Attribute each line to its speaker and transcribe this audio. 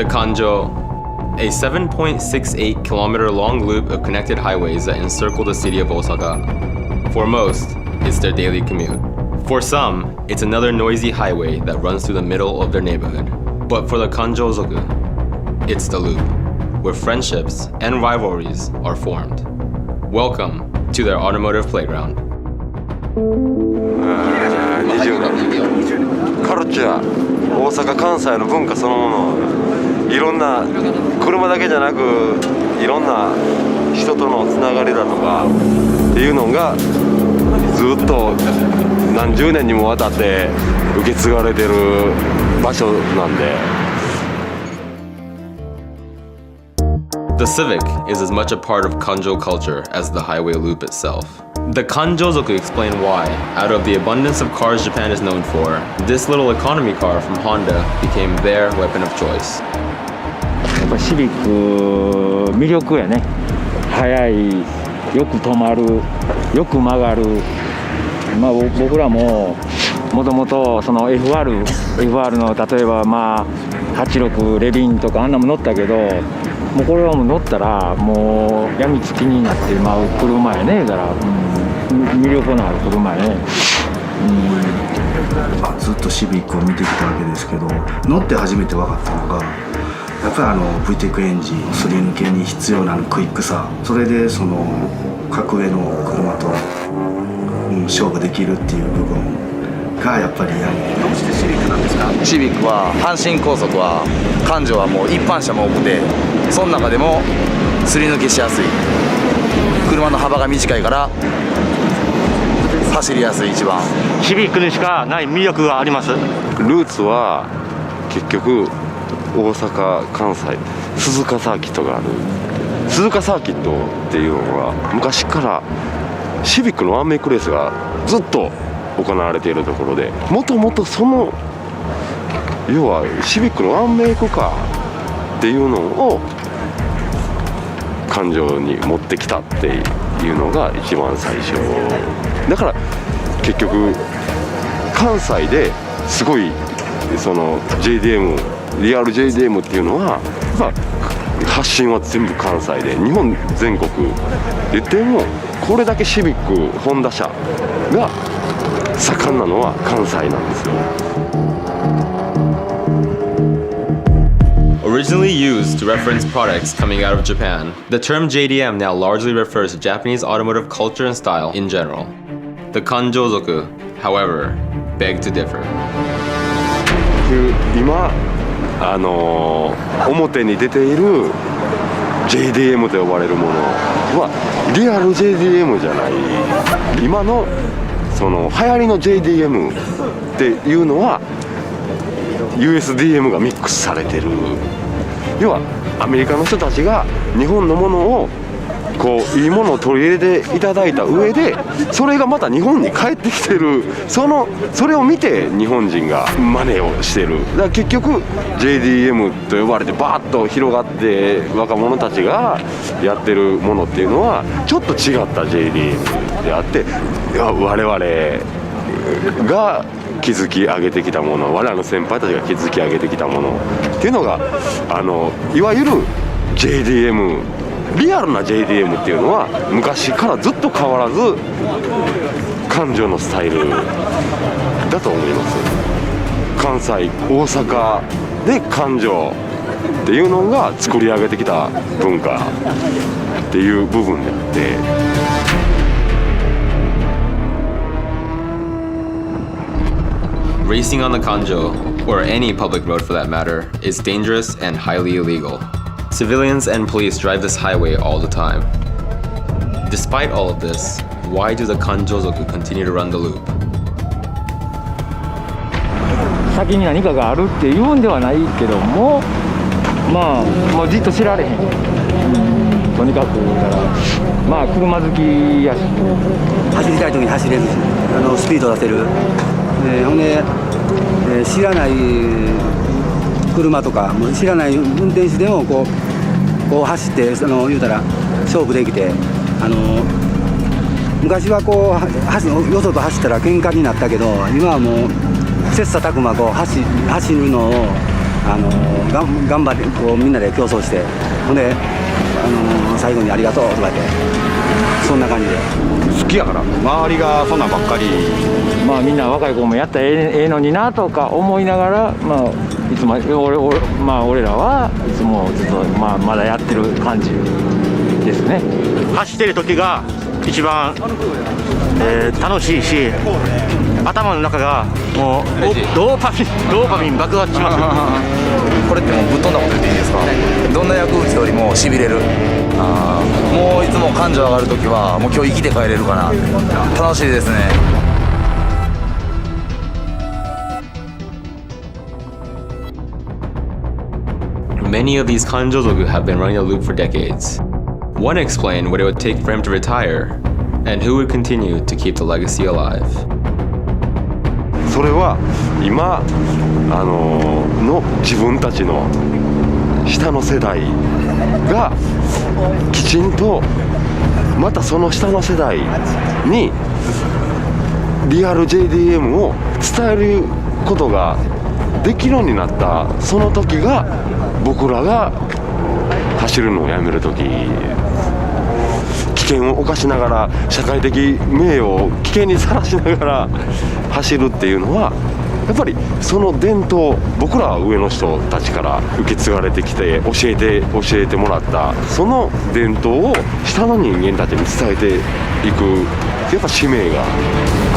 Speaker 1: The Kanjo, a 7.68 kilometer long loop of connected highways that encircle the city of Osaka. For most, it's their daily commute. For some, it's another noisy highway that runs through the middle of their neighborhood. But for the Kanjo-zoku, it's the loop, where friendships and rivalries are formed. Welcome to their automotive playground.
Speaker 2: 20年。カルチャー大阪関西の文化そのもの。いろんな車だけじゃなくいろんな人とのつながりだとかっていうのがずっと何十年にもわたって受け継がれてる場所なんで。
Speaker 1: The Civic is as much a part of Kanjo culture as the highway loop itself. The Kanjozoku explain why, out of the abundance of cars Japan is known for, this little economy car from Honda became their weapon of choice.
Speaker 3: やっぱシビック魅力やね速いよく止まるよく曲がるまあ僕らももともとその FR, FR の例えばまあ86レビンとかあんなも乗ったけどもうこれはもう乗ったらもう病みつきになってまう車やねだから、うん、魅力のある車やね、
Speaker 4: まあずっとシビックを見てきたわけですけど乗って初めて分かったのがやっぱりあの VTEC エンジンすり抜けに必要なクイックさそれでその格上の車と、うん、勝負できるっていう部分がやっぱりあのどうしてシビックなんですか？
Speaker 5: シビックは阪神高速は環状はもう一般車も多くてその中でもすり抜けしやすい。車の幅が短いから走りやすい一番。
Speaker 6: シビックにしかない魅力があります。
Speaker 2: ルーツは結局大阪関西。鈴鹿サーキットがある。鈴鹿サーキットっていうのは昔からシビックのワンメイクレースがずっと行われているところでもともとその要はシビックのワンメイクカーっていうのを感情に持ってきたっていういうのが一番最初。だから結局関西ですごいその JDM リアル JDM っていうのは、まあ、発信は全部関西で。日本全国言ってもこれだけシビックホンダ車が盛んなのは関西なんですよ。
Speaker 1: Originally used to reference products coming out of Japan, the term JDM now largely refers to Japanese automotive culture and style in general. The Kanjozoku, however, beg to differ.
Speaker 2: 今あのー表に出ている JDM と呼ばれるものはリアル JDM じゃない今のその流行りの JDM っていうのは USDM がミックスされてる 要はアメリカの人たちが日本のものをこういいものを取り入れていただいた上でそれがまた日本に帰ってきてるそのそれを見て日本人が真似をしてる。だから結局 JDM と呼ばれてバーッと広がって若者たちがやってるものっていうのはちょっと違った JDM であっていや我々が築き上げてきたもの我々の先輩たちが築き上げてきたものっていうのがあのいわゆる JDM リアルな JDM っていうのは昔からずっと変わらず感情のスタイルだと思います。関西大阪で感情っていうのが作り上げてきた文化っていう部分であって
Speaker 1: Racing on the Kanjo, or any public road for that matter, is dangerous and highly illegal. Civilians and police drive this highway all the time. Despite all of this, why do the Kanjozoku continue to run the loop?
Speaker 3: 先に何かがあるっていうんではないけどもまあもうじっと知られへん、うんとにかくだからまあ車好きやし
Speaker 7: 走りたい時に走れるしあのスピード出せるでほんで、 えー知らない車とかもう知らない運転手でもこうこう走ってその言うたら勝負できてあの昔はこう走よそと走ったら喧嘩になったけど今はもう切磋琢磨こう走走るのをあのが頑張ってこうみんなで競争してほんで、あの最後に「ありがとう」とか言ってそんな感じで。
Speaker 2: 好きやから。周りがそんなんばっかり。
Speaker 3: まあみんな若い子もやったらええええのになとか思いながらまあいつも俺俺まあ俺らはいつもずっとまあまだやってる感じですね。
Speaker 6: 走ってる時が一番、えー楽しいし頭の中がもうドーパミンドーパミン爆発します
Speaker 5: これってもうぶっ飛んだこと言っていいですかどんな薬物よりもしびれるあーもういつも感情上がる時はもう今日生きて帰れるかな楽しいですね
Speaker 1: Many of these Kanjozogu have been running the loop for decades. One explained what it would take for him to retire, and who would continue to keep the legacy alive.
Speaker 2: それは今あのの自分たちの下の世代がきちんとまたその下の世代にリアル JDM を伝えることができるようになったその時が僕らが走るのをやめる時。危険を冒しながら社会的名誉を危険にさらしながら走るっていうのはやっぱりその伝統僕らは上の人たちから受け継がれてきて教えて教えてもらったその伝統を下の人間たちに伝えていくやっぱ使命が。